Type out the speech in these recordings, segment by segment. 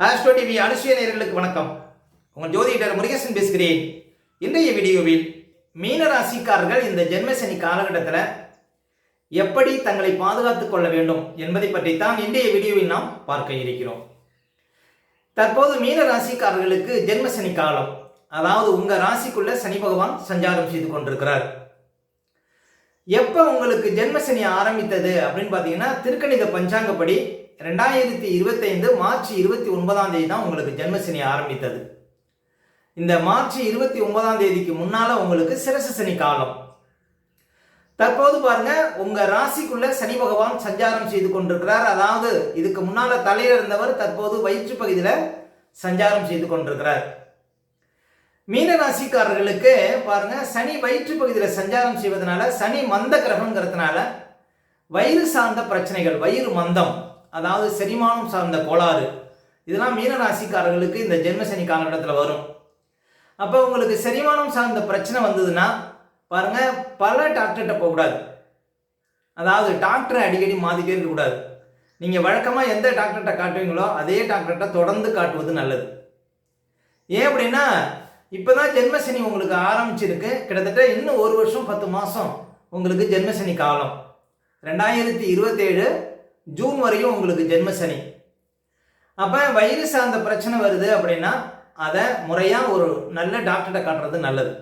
Astro TV அனுசுய நேர்களுக்கு வணக்கம். உங்கள் ஜோதிடர் முருகேசன் பேசுகிறேன். இன்றைய வீடியோவில் மீன ராசிக்காரர்கள் இந்த ஜென்மசனி காலகட்டத்தில் எப்படி தங்களை பாதுகாத்துக் கொள்ள வேண்டும் என்பதை பற்றித்தான் இன்றைய வீடியோவில் நாம் பார்க்க இருக்கிறோம். தற்போது மீன ராசிக்காரர்களுக்கு ஜென்மசனி காலம். அதாவது உங்கள் ராசிக்குள்ள சனி பகவான் சஞ்சாரம் செய்து கொண்டிருக்கிறார். எப்போ உங்களுக்கு ஜென்மசனி ஆரம்பித்தது அப்படின்னு பார்த்தீங்கன்னா திருக்கணித பஞ்சாங்கப்படி ரெண்டாயிரத்தி இருபத்தைந்து மார்ச் இருபத்தி ஒன்பதாம் தேதி தான் உங்களுக்கு ஜென்மசனி ஆரம்பித்தது. இந்த மார்ச் இருபத்தி ஒன்பதாம் தேதிக்கு முன்னால உங்களுக்கு சிரச சனி காலம். தற்போது பாருங்க உங்க ராசிக்குள்ள சனி பகவான் சஞ்சாரம் செய்து கொண்டிருக்கிறார். அதாவது இதுக்கு முன்னால தலையில இருந்தவர் தற்போது வயிற்று பகுதியில சஞ்சாரம் செய்து கொண்டிருக்கிறார். மீன ராசிக்காரர்களுக்கு பாருங்க சனி வயிற்று பகுதியில் சஞ்சாரம் செய்வதனால சனி மந்த கிரகங்கிறதுனால வயிறு சார்ந்த பிரச்சனைகள் வயிறு மந்தம். அதாவது செரிமானம் சார்ந்த கோளாறு. இதெல்லாம் மீன ராசிக்காரர்களுக்கு இந்த ஜென்மசனி காலகட்டத்தில் வரும். அப்போ உங்களுக்கு செரிமானம் சார்ந்த பிரச்சனை வந்ததுன்னா பாருங்க பல டாக்டர்கிட்ட போகக்கூடாது. அதாவது டாக்டரை அடிக்கடி மாற்றிட்டே இருக்கக்கூடாது. நீங்கள் வழக்கமாக எந்த டாக்டர்கிட்ட காட்டுவீங்களோ அதே டாக்டர்கிட்ட தொடர்ந்து காட்டுவது நல்லது. ஏன் அப்படின்னா இப்போ தான் ஜென்மசனி உங்களுக்கு ஆரம்பிச்சிருக்கு. கிட்டத்தட்ட இன்னும் ஒரு வருஷம் பத்து மாதம் உங்களுக்கு ஜென்மசனி காலம். ரெண்டாயிரத்தி இருபத்தேழு ஜூன் வரையும் உங்களுக்கு ஜென்மசனி அப்போ வயிறு சார்ந்த பிரச்சனை வருது அப்படின்னா அதை முறையாக ஒரு நல்ல டாக்டர்கிட்ட காட்டுறது நல்லது.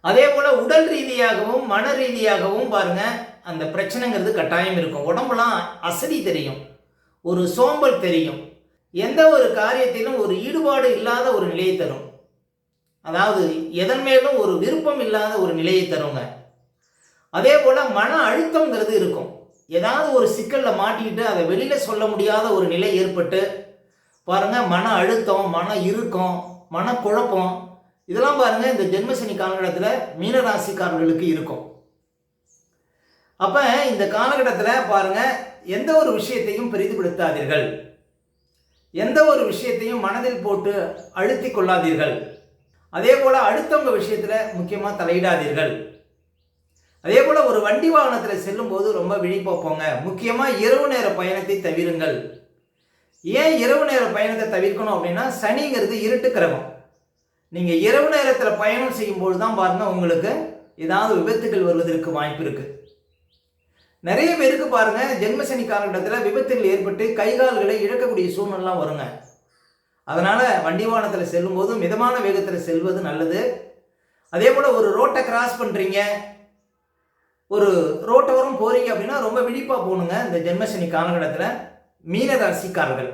அதே போல் உடல் ரீதியாகவும் மன ரீதியாகவும் பாருங்க அந்த பிரச்சனைங்கிறது கட்டாயம் இருக்கும். உடம்புலாம் அசதி தெரியும். ஒரு சோம்பல் தெரியும். எந்த ஒரு காரியத்திலும் ஒரு ஈடுபாடு இல்லாத ஒரு நிலையை தரும். அதாவது எதன் மேலும் ஒரு விருப்பம் இல்லாத ஒரு நிலையை தருங்க. அதே போல் மன அழுத்தங்கிறது இருக்கும். ஏதாவது ஒரு சிக்கலில் மாட்டிக்கிட்டு அதை வெளியில் சொல்ல முடியாத ஒரு நிலை ஏற்பட்டு பாருங்கள் மன அழுத்தம் மன இறுக்கம் மன குழப்பம் இதெல்லாம் பாருங்க இந்த ஜென்மசனி காலகட்டத்தில் மீனராசிக்காரர்களுக்கு இருக்கும். அப்போ இந்த காலகட்டத்தில் பாருங்க எந்த ஒரு விஷயத்தையும் பெரிதுபடுத்தாதீர்கள். எந்த ஒரு விஷயத்தையும் மனதில் போட்டு அழுத்தி கொள்ளாதீர்கள். அதே போல் அடுத்தவங்க விஷயத்தில் முக்கியமாக தலையிடாதீர்கள். அதே போல் ஒரு வண்டி வாகனத்தில் செல்லும்போது ரொம்ப விழிப்பா போங்க. முக்கியமாக இரவு நேர பயணத்தை தவிருங்கள். ஏன் இரவு நேர பயணத்தை தவிர்க்கணும் அப்படின்னா சனிங்கிறது இருட்டு கிரகம். நீங்கள் இரவு நேரத்தில் பயணம் செய்யும்போது தான் பாருங்கள் உங்களுக்கு ஏதாவது விபத்துகள் வருவதற்கு வாய்ப்பு இருக்குது நிறைய பேருக்கு பாருங்க ஜென்மசனி காலகட்டத்தில் விபத்துகள் ஏற்பட்டு கை கால்களை இழக்கக்கூடிய சூழ்நிலாம் வருங்க. அதனால் வண்டி வாகனத்தில் செல்லும்போது மிதமான வேகத்தில் செல்வது நல்லது. அதே போல் ஒரு ரோட்டை கிராஸ் பண்ணுறீங்க ஒரு ரோட்டோரம் போறீங்க அப்படின்னா ரொம்ப விழிப்பாக போகணுங்க இந்த ஜென்மசனி காலகட்டத்தில் மீன ராசிக்காரர்கள்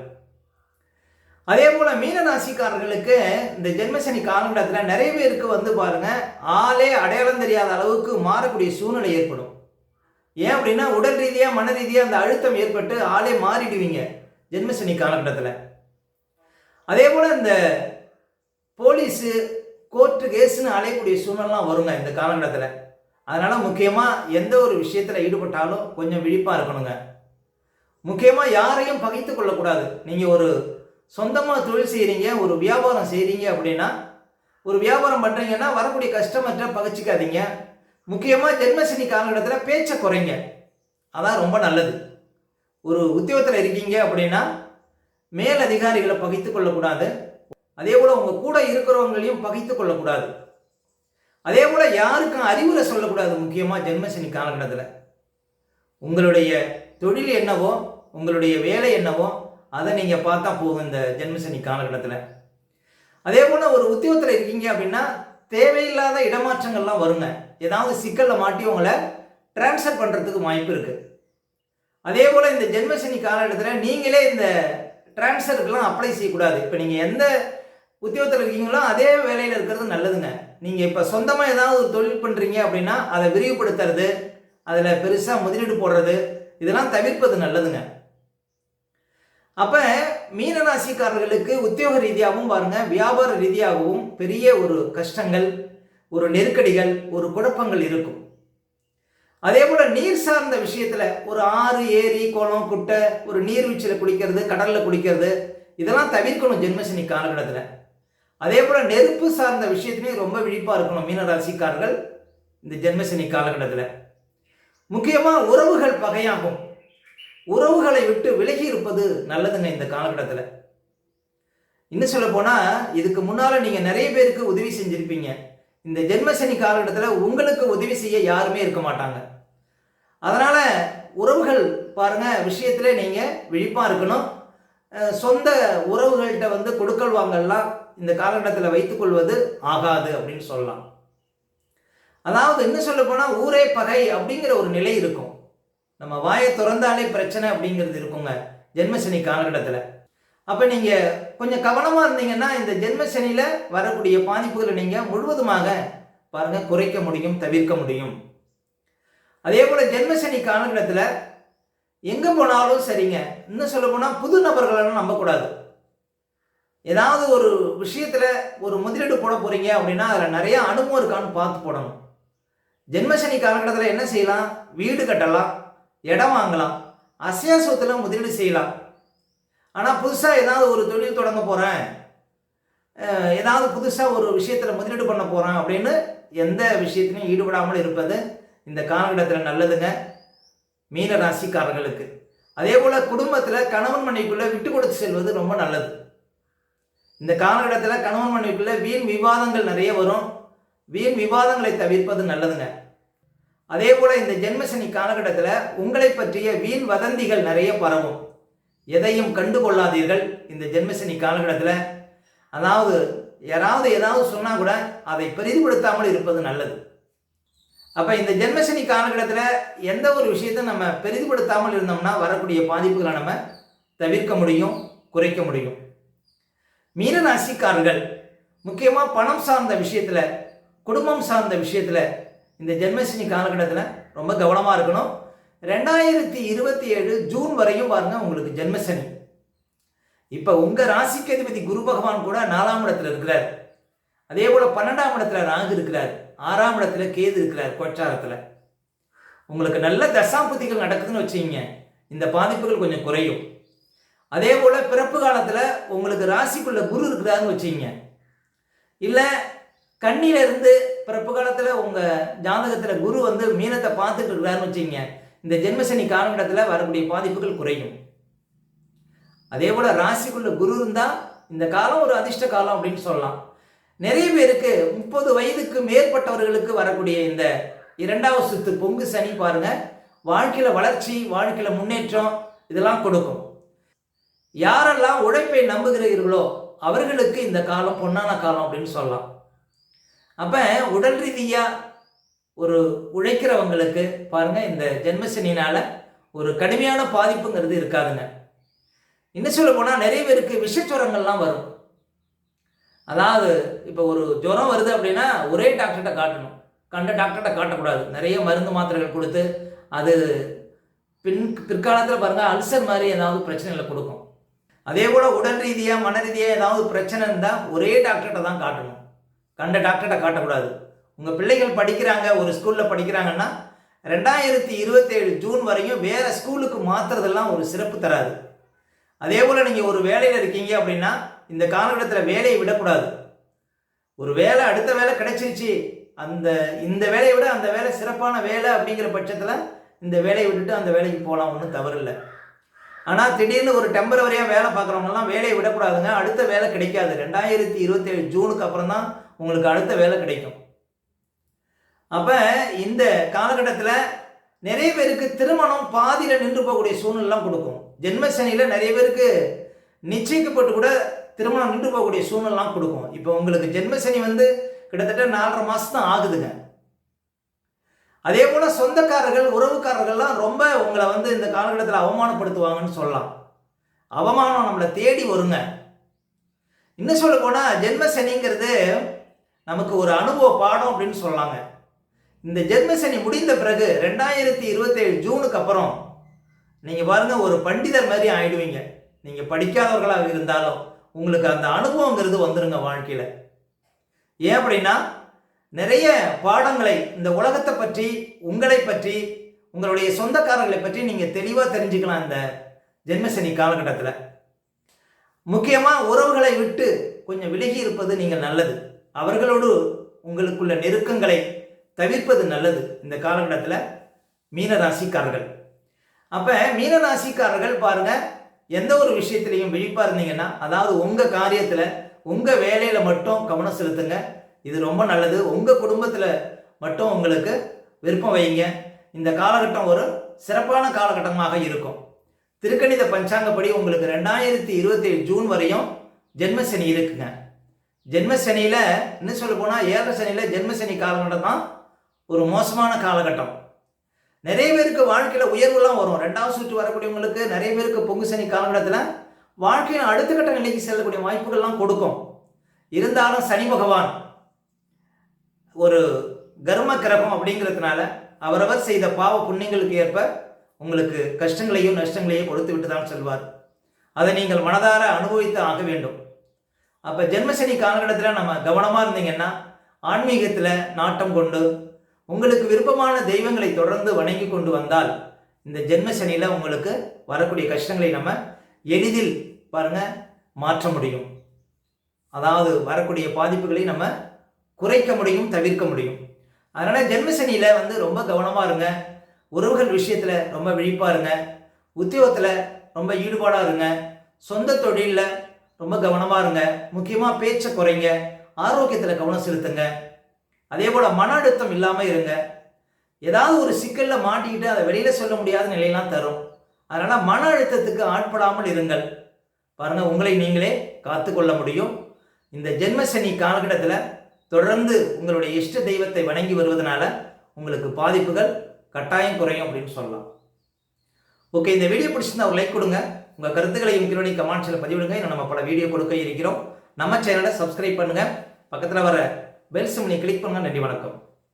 அதே போல் மீன ராசிக்காரர்களுக்கு இந்த ஜென்மசனி காலகட்டத்தில் நிறைய பேருக்கு வந்து பாருங்க ஆளே அடையாளம் தெரியாத அளவுக்கு மாறக்கூடிய சூழ்நிலை ஏற்படும். ஏன் அப்படின்னா உடல் ரீதியாக மன ரீதியாக அந்த அழுத்தம் ஏற்பட்டு ஆளே மாறிடுவீங்க ஜென்மசனி காலகட்டத்தில். அதே போல் இந்த போலீஸு கோர்ட்டு கேஸுன்னு அலையக்கூடிய சூழ்நிலாம் வருங்க இந்த காலகட்டத்தில். அதனால் முக்கியமாக எந்த ஒரு விஷயத்தில் ஈடுபட்டாலும் கொஞ்சம் விழிப்பாக இருக்கணுங்க. முக்கியமாக யாரையும் பகைத்து கொள்ளக்கூடாது. நீங்கள் ஒரு சொந்தமாக தொழில் செய்கிறீங்க ஒரு வியாபாரம் செய்கிறீங்க அப்படின்னா ஒரு வியாபாரம் பண்ணுறீங்கன்னா வரக்கூடிய கஸ்டமர்கிட்ட பகிச்சிக்காதீங்க. முக்கியமாக ஜென்மசனி காலகட்டத்தில் பேச்சை குறைங்க. அதான் ரொம்ப நல்லது. ஒரு உத்தியோகத்தில் இருக்கீங்க அப்படின்னா மேல் அதிகாரிகளை பகித்து கொள்ளக்கூடாது. அதே போல் உங்கள் கூட இருக்கிறவங்களையும் பகித்து கொள்ளக்கூடாது. அதே போல் யாருக்கும் அறிவுரை சொல்லக்கூடாது முக்கியமாக ஜென்மசனி காலகட்டத்தில். உங்களுடைய தொழில் என்னவோ உங்களுடைய வேலை என்னவோ அதை நீங்கள் பார்த்தா போகும் இந்த ஜென்மசனி காலகட்டத்தில். அதே போல் ஒரு உத்தியோகத்தில் இருக்கீங்க அப்படின்னா தேவையில்லாத இடமாற்றங்கள்லாம் வருங்க. ஏதாவது சிக்கலில் மாட்டி உங்களை டிரான்ஸ்ஃபர் பண்ணுறதுக்கு வாய்ப்பு இருக்குது அதே போல் இந்த ஜென்மசனி காலகட்டத்தில் நீங்களே இந்த டிரான்ஸ்ஃபருக்கெல்லாம் அப்ளை செய்யக்கூடாது. இப்போ நீங்கள் எந்த உத்தியோகத்தில் இருக்கீங்களோ அதே வேலையில் இருக்கிறது நல்லதுங்க. நீங்கள் இப்போ சொந்தமாக ஏதாவது ஒரு தொழில் பண்ணுறீங்க அப்படின்னா அதை விரிவுபடுத்துறது அதில் பெருசாக முதலீடு போடுறது இதெல்லாம் தவிர்ப்பது நல்லதுங்க. அப்போ மீனராசிக்காரர்களுக்கு உத்தியோக ரீதியாகவும் பாருங்கள் வியாபார ரீதியாகவும் பெரிய ஒரு கஷ்டங்கள் ஒரு நெருக்கடிகள் ஒரு குழப்பங்கள் இருக்கும். அதே போல் நீர் சார்ந்த விஷயத்தில் ஒரு ஆறு ஏரி குளம் குட்டை ஒரு நீர்வீழ்ச்சியில் குளிக்கிறது கடலில் குளிக்கிறது இதெல்லாம் தவிர்க்கணும் ஜென்மசினி காலகட்டத்தில். அதே போல் நெருப்பு சார்ந்த விஷயத்துலேயும் ரொம்ப விழிப்பாக இருக்கணும் மீனராசிக்காரர்கள் இந்த ஜென்மசனி காலகட்டத்தில். முக்கியமாக உறவுகள் பகையாகும் உறவுகளை விட்டு விலகி இருப்பது நல்லதுங்க இந்த காலகட்டத்தில். இன்னும் சொல்ல போனால் இதுக்கு முன்னால நீங்கள் நிறைய பேருக்கு உதவி செஞ்சுருப்பீங்க. இந்த ஜென்மசனி காலகட்டத்தில் உங்களுக்கு உதவி செய்ய யாருமே இருக்க மாட்டாங்க. அதனால் உறவுகள் பாருங்க விஷயத்துல நீங்கள் விழிப்பாக இருக்கணும். சொந்த உறவுகள்கிட்ட வந்து கொடுக்கல் வாங்கல்லாம் இந்த காலகட்டத்தில் வைத்துக்கொள்வது ஆகாது அப்படின்னு சொல்லலாம். அதாவது இன்னும் சொல்ல போனால் ஊரே பகை அப்படிங்கிற ஒரு நிலை இருக்கும். நம்ம வாயை திறந்தாலே பிரச்சனை அப்படிங்கிறது இருக்குங்க ஜென்மசனி காலகட்டத்தில். அப்போ நீங்கள் கொஞ்சம் கவனமாக இருந்தீங்கன்னா இந்த ஜென்மசனியில் வரக்கூடிய பாதிப்புகளை நீங்கள் முழுவதுமாக பாருங்கள் குறைக்க முடியும் தவிர்க்க முடியும். அதே போல் ஜென்மசனி காலகட்டத்தில் எங்கே போனாலும் சரிங்க. இன்னும் சொல்ல போனால் புது நபர்களெல்லாம் நம்பக்கூடாது. ஏதாவது ஒரு விஷயத்தில் ஒரு முதலீடு போட போகிறீங்க அப்படின்னா அதில் நிறைய அனுபவம் இருக்கான்னு பார்த்து போடணும். ஜென்மசனி காலகட்டத்தில் என்ன செய்யலாம்? வீடு கட்டலாம் இடம் வாங்கலாம் அசையா முதலீடு செய்யலாம். ஆனால் புதுசாக ஏதாவது ஒரு தொழில் தொடங்க போகிறேன் ஏதாவது புதுசாக ஒரு விஷயத்தில் முதலீடு பண்ண போகிறேன் அப்படின்னு எந்த விஷயத்திலையும் ஈடுபடாமல் இருப்பது இந்த காலகட்டத்தில் நல்லதுங்க. மீன ராசிக்காரர்களுக்கு. அதே போல் குடும்பத்தில் கணவன் மனைவிக்குள்ளே விட்டு கொடுத்து செல்வது ரொம்ப நல்லது. இந்த காலகட்டத்தில் கணவன் மனைவிக்குள்ளே வீண் விவாதங்கள் நிறைய வரும். வீண் விவாதங்களை தவிர்ப்பது நல்லதுங்க. அதே போல் இந்த ஜென்மசனி காலகட்டத்தில் உங்களை பற்றிய வீண் வதந்திகள் நிறைய பரவும். எதையும் கண்டு கொள்ளாதீர்கள் இந்த ஜென்மசனி காலகட்டத்தில். அதாவது யாராவது ஏதாவது சொன்னால் கூட அதை பெரிதுபடுத்தாமல் இருப்பது நல்லது. அப்போ இந்த ஜென்மசனி காலகட்டத்தில் எந்த ஒரு விஷயத்தை நம்ம பெரிதுபடுத்தாமல் இருந்தோம்னா வரக்கூடிய பாதிப்புகளை நம்ம தவிர்க்க முடியும் குறைக்க முடியும். மீனராசிக்காரர்கள் முக்கியமாக பணம் சார்ந்த விஷயத்தில் குடும்பம் சார்ந்த விஷயத்தில் இந்த ஜென்மசனி காலகட்டத்தில் ரொம்ப கவனமாக இருக்கணும். ரெண்டாயிரத்தி இருபத்தி ஏழு ஜூன் வரையும் பாருங்க உங்களுக்கு ஜென்மசனி. இப்போ உங்கள் ராசிக்கு அதிபதி குரு பகவான் கூட நாலாம் இடத்துல இருக்கிறார். அதே போல் பன்னெண்டாம் இடத்துல ராகு இருக்கிறார். ஆறாம் இடத்துல கேது இருக்கிறார் கோச்சாரத்தில். உங்களுக்கு நல்ல தசாபுத்திகள் நடக்குதுன்னு வச்சுங்க இந்த பாதிப்புகள் கொஞ்சம் குறையும். அதே போல் பிறப்பு காலத்தில் உங்களுக்கு ராசிக்குள்ள குரு இருக்கிறாருன்னு வச்சுங்க இல்லை கண்ணில இருந்து பிறப்பு காலத்தில் உங்கள் ஜாதகத்தில் குரு வந்து மீனத்தை பார்த்துட்டு இருக்கிறாருன்னு வச்சுங்க இந்த ஜென்மசனி காலகட்டத்தில் வரக்கூடிய பாதிப்புகள் குறையும். அதே போல் ராசிக்குள்ள குரு இருந்தால் இந்த காலம் ஒரு அதிர்ஷ்ட காலம் அப்படின்னு சொல்லலாம். நிறைய பேருக்கு முப்பது வயதுக்கு மேற்பட்டவர்களுக்கு வரக்கூடிய இந்த இரண்டாவது சுத்து பொங்கு சனி பாருங்க. வாழ்க்கையில் வளர்ச்சி வாழ்க்கையில் முன்னேற்றம் இதெல்லாம் கொடுக்கும். யாரெல்லாம் உழைப்பை நம்புகிறீர்களோ அவர்களுக்கு இந்த காலம் பொன்னான காலம் அப்படின்னு சொல்லலாம். அப்போ உடல் ரீதியாக ஒரு உழைக்கிறவங்களுக்கு பாருங்க இந்த ஜென்மசனினால் ஒரு கடுமையான பாதிப்புங்கிறது இருக்காதுங்க. இன்னும் சொல்ல போனால் நிறைய பேருக்கு விஷச்சுரங்கள்லாம் வரும். அதாவது இப்போ ஒரு ஜுரம் வருது அப்படின்னா ஒரே டாக்டர்கிட்ட காட்டணும். கண்ட டாக்டர்கிட்ட காட்டக்கூடாது. நிறைய மருந்து மாத்திரைகள் கொடுத்து அது பின் பிற்காலத்தில் பாருங்கள் அல்சர் மாதிரி ஏதாவது பிரச்சனைகளை கொடுக்கும். அதே போல் உடல் ரீதியாக மன ரீதியாக ஏதாவது பிரச்சனை இருந்தால் ஒரே டாக்டர்கிட்ட தான் காட்டணும். கண்ட டாக்டர்கிட்ட காட்டக்கூடாது. உங்கள் பிள்ளைகள் படிக்கிறாங்க ஒரு ஸ்கூலில் படிக்கிறாங்கன்னா ரெண்டாயிரத்தி இருபத்தேழு ஜூன் வரையும் வேறு ஸ்கூலுக்கு மாற்றுறதெல்லாம் ஒரு சிறப்பு தராது. அதே போல் நீங்கள் ஒரு வேலையில் இருக்கீங்க அப்படின்னா இந்த காலகட்டத்தில் வேலையை விடக்கூடாது. ஒரு வேலை அடுத்த வேலை கிடைச்சிருச்சு. அந்த இந்த வேலையை விட அந்த வேலை சிறப்பான வேலை அப்படிங்கிற பட்சத்தில் இந்த வேலையை விட்டுட்டு அந்த வேலைக்கு போகலாம் ஒன்றும் தவறு இல்லை. ஆனால் திடீர்னு ஒரு டெம்பரவரியாக வேலை பார்க்குறவங்கலாம் வேலையை விடக்கூடாதுங்க. அடுத்த வேலை கிடைக்காது. ரெண்டாயிரத்தி இருபத்தேழு ஜூனுக்கு அப்புறம் தான் உங்களுக்கு அடுத்த வேலை கிடைக்கும். அப்போ இந்த காலகட்டத்தில் நிறைய பேருக்கு திருமணம் பாதியில் நின்று போகக்கூடிய சூழ்நிலாம் கொடுக்கும். ஜென்மசனியில் நிறைய பேருக்கு நிச்சயிக்கப்பட்டு கூட திருமணம் நின்று போகக்கூடிய சூழ்நிலாம் கொடுக்கும். இப்போ உங்களுக்கு ஜென்மசனி வந்து கிட்டத்தட்ட நாலரை மாதம் தான் ஆகுதுங்க. அதே போல் சொந்தக்காரர்கள் உறவுக்காரர்கள்லாம் ரொம்ப உங்களை வந்து இந்த காலகட்டத்தில் அவமானப்படுத்துவாங்கன்னு சொல்லலாம். அவமானம் நம்மளை தேடி வருங்க. இன்னும் சொல்ல போனால் ஜென்மசனிங்கிறது நமக்கு ஒரு அனுபவ பாடம் அப்படின்னு சொல்லலாங்க. இந்த ஜென்மசனி முடிந்த பிறகு ரெண்டாயிரத்தி இருபத்தேழு ஜூனுக்கு அப்புறம் நீங்கள் பாருங்கள் ஒரு பண்டிதர் மாதிரி ஆயிடுவீங்க. நீங்கள் படிக்காதவர்களாக இருந்தாலும் உங்களுக்கு அந்த அனுபவங்கிறது வந்துருங்க வாழ்க்கையில். ஏன் அப்படின்னா நிறைய பாடங்களை இந்த உலகத்தை பற்றி உங்களை பற்றி உங்களுடைய சொந்தக்காரர்களை பற்றி நீங்கள் தெளிவாக தெரிஞ்சுக்கலாம் இந்த ஜென்மசனி காலகட்டத்தில். முக்கியமாக உறவுகளை விட்டு கொஞ்சம் விலகி இருப்பது நீங்கள் நல்லது. அவர்களோடு உங்களுக்குள்ள நெருக்கங்களை தவிர்ப்பது நல்லது இந்த காலகட்டத்தில் மீனராசிக்காரர்கள். அப்போ மீனராசிக்காரர்கள் பாருங்கள் எந்த ஒரு விஷயத்திலையும் விழிப்பாக இருந்தீங்கன்னா அதாவது உங்கள் காரியத்தில் உங்கள் வேலையில் மட்டும் கவனம் செலுத்துங்க. இது ரொம்ப நல்லது. உங்கள் குடும்பத்தில் மட்டும் உங்களுக்கு விருப்பம் வைங்க. இந்த காலகட்டம் ஒரு சிறப்பான காலகட்டமாக இருக்கும். திருக்கணித பஞ்சாங்கப்படி உங்களுக்கு ரெண்டாயிரத்தி இருபத்தி ஜூன் வரையும் ஜென்மசனி இருக்குங்க. ஜென்மசனியில் இன்னும் சொல்ல போனால் ஏழரை சனியில் ஜென்மசனி காலகட்டம் தான் ஒரு மோசமான காலகட்டம். நிறைய பேருக்கு வாழ்க்கையில் உயர்வுலாம் வரும். ரெண்டாவது சுற்று வரக்கூடியவங்களுக்கு நிறைய பேருக்கு பொங்கு சனி காலகட்டத்தில் வாழ்க்கையின் அடுத்த கட்ட நிலைக்கு செல்லக்கூடிய வாய்ப்புகள்லாம் கொடுக்கும். இருந்தாலும் சனி பகவான் ஒரு கர்ம கிரகம் அப்படிங்கிறதுனால அவரவர் செய்த பாவ புண்ணியங்களுக்கு ஏற்ப உங்களுக்கு கஷ்டங்களையும் நஷ்டங்களையும் கொடுத்து விட்டு தான் செல்வார். அதை நீங்கள் மனதார அனுபவித்து ஆக வேண்டும். அப்போ ஜென்மசனி காலகட்டத்தில் நம்ம கவனமாக இருந்தீங்கன்னா ஆன்மீகத்தில் நாட்டம் கொண்டு உங்களுக்கு விருப்பமான தெய்வங்களை தொடர்ந்து வணங்கி கொண்டு வந்தால் இந்த ஜென்ம சனியில் உங்களுக்கு வரக்கூடிய கஷ்டங்களை நம்ம எளிதில் பாருங்க மாற்ற முடியும். அதாவது வரக்கூடிய பாதிப்புகளை நம்ம குறைக்க முடியும் தவிர்க்க முடியும். அதனால் ஜென்மசனியில் வந்து ரொம்ப கவனமாக இருங்க. உறவுகள் விஷயத்தில் ரொம்ப விழிப்பாக இருங்க. உத்தியோகத்தில் ரொம்ப ஈடுபாடாக இருங்க. சொந்த தொழிலில் ரொம்ப கவனமாக இருங்க. முக்கியமாக பேச்சை குறைங்க. ஆரோக்கியத்தில் கவனம் செலுத்துங்க. அதே போல் மன அழுத்தம் இல்லாமல் இருங்க. ஏதாவது ஒரு சிக்கலில் மாட்டிக்கிட்டு அதை வெளியில் சொல்ல முடியாத நிலையெல்லாம் தரும். அதனால் மன அழுத்தத்துக்கு ஆட்படாமல் இருங்கள். பாருங்கள் உங்களை நீங்களே காத்துக்கொள்ள முடியும். இந்த ஜென்மசனி காலகட்டத்தில் தொடர்ந்து உங்களுடைய இஷ்ட தெய்வத்தை வணங்கி வருவதனால உங்களுக்கு பாதிப்புகள் கட்டாயம் குறையும் அப்படின்னு சொல்லலாம். ஓகே இந்த வீடியோ பிடிச்சிருந்தா ஒரு லைக் கொடுங்க. உங்கள் கருத்துக்களையும் கீழே கமெண்ட்ஸில் பதிவிடுங்க. இன்னும் நம்ம பல வீடியோ கொடுக்க இருக்கிறோம். நம்ம சேனலை சப்ஸ்கிரைப் பண்ணுங்கள் பக்கத்தில் வர பெல் நீங்கள் கிளிக் பண்ணுங்கள் நன்றி வணக்கம்.